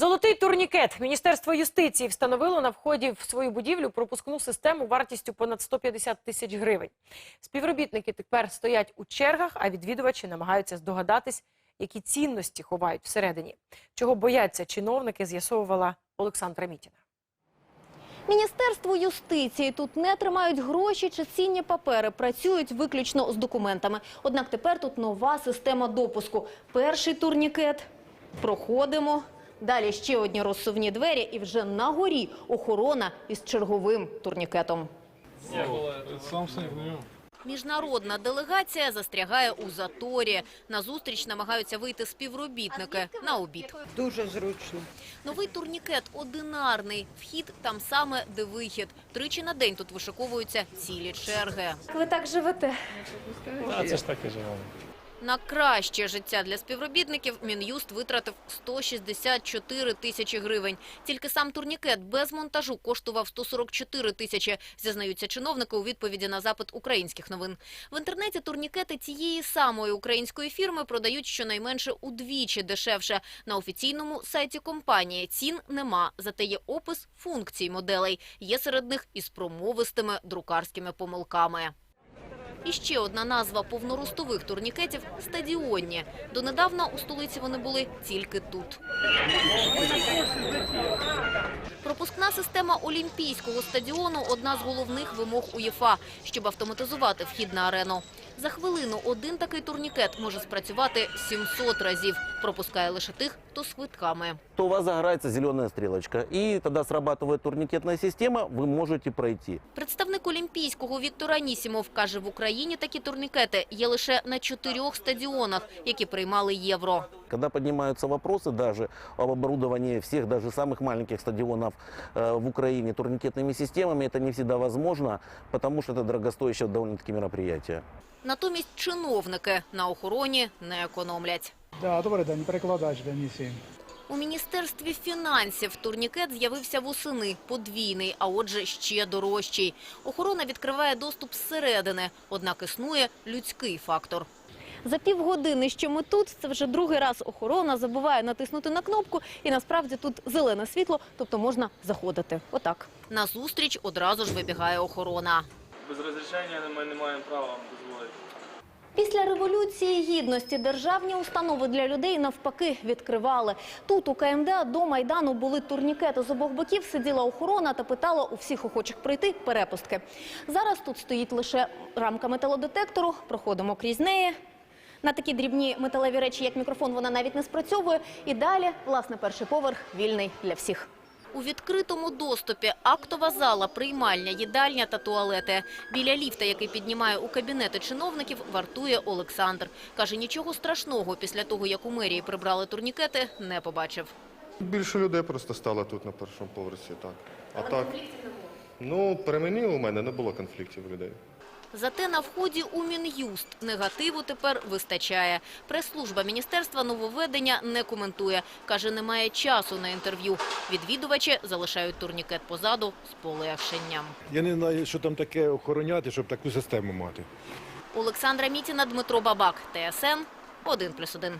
Золотий турнікет. Міністерство юстиції встановило на вході в свою будівлю пропускну систему вартістю понад 150 тисяч гривень. Співробітники тепер стоять у чергах, а відвідувачі намагаються здогадатись, які цінності ховають всередині. Чого бояться чиновники, з'ясовувала Олександра Мітіна. Міністерство юстиції тут не тримають гроші чи цінні папери, працюють виключно з документами. Однак тепер тут нова система допуску. Перший турнікет проходимо. Далі ще одні розсувні двері, і вже на горі охорона із черговим турнікетом. Міжнародна делегація застрягає у заторі. На зустріч намагаються вийти співробітники на обід. Дуже зручно. Новий турнікет одинарний. Вхід там саме, де вихід. Тричі на день тут вишиковуються цілі черги. Ви так живете? А це ж так і живемо. На краще життя для співробітників Мін'юст витратив 164 тисячі гривень. Тільки сам турнікет без монтажу коштував 144 тисячі, зізнаються чиновники у відповіді на запит українських новин. В інтернеті турнікети цієї самої української фірми продають щонайменше удвічі дешевше. На офіційному сайті компанії цін нема, зате є опис функцій моделей. Є серед них із промовистими друкарськими помилками. І ще одна назва повноростових турнікетів – стадіонні. Донедавна у столиці вони були тільки тут. Пропускна система Олімпійського стадіону – одна з головних вимог УЄФА, щоб автоматизувати вхід на арену. За хвилину один такий турнікет може спрацювати 700 разів. Пропускає лише тих, хто з квитками. то у вас загорается зеленая стрелочка. И тогда срабатывает турникетная система, вы можете пройти. Представник Олімпійського Віктор Анісімов каже, в Україні такі турнікети є лише на чотирьох стадіонах, які приймали євро. Когда поднимаются вопросы даже об оборудовании всех, даже самых маленьких стадионов э, в Украине турникетными системами, это не всегда возможно, потому что это дорогостоящее довольно-таки мероприятие. Натомість чиновники на охороні не економлять. Да, добрий день, перекладач Денисій. У Міністерстві фінансів турнікет з'явився восени, подвійний, а отже ще дорожчий. Охорона відкриває доступ зсередини, однак існує людський фактор. За півгодини, що ми тут, це вже другий раз охорона забуває натиснути на кнопку, і насправді тут зелене світло, тобто можна заходити. Отак. На зустріч одразу ж вибігає охорона. Без розрішення ми не маємо права вам дозволити. Після революції гідності державні установи для людей навпаки відкривали. Тут у КМДА до майдану були турнікети з обох боків. Сиділа охорона та питала у всіх охочих прийти перепустки. Зараз тут стоїть лише рамка металодетектору. Проходимо крізь неї. На такі дрібні металеві речі, як мікрофон, вона навіть не спрацьовує. І далі, власне, перший поверх вільний для всіх. У відкритому доступі актова зала, приймальня, їдальня та туалети. Біля ліфта, який піднімає у кабінети чиновників, вартує Олександр. Каже, нічого страшного після того, як у мерії прибрали турнікети, не побачив. Більше людей просто стало тут на першому поверсі, так. А так, конфліктів не було? ну, при мені у мене не було конфліктів людей. Зате на вході у Мін'юст негативу тепер вистачає. Прес-служба Міністерства нововведення не коментує. Каже, немає часу на інтерв'ю. Відвідувачі залишають турнікет позаду з полегшенням. Я не знаю, що там таке охороняти, щоб таку систему мати. Олександра Мітіна, Дмитро Бабак, ТСН 1+,1.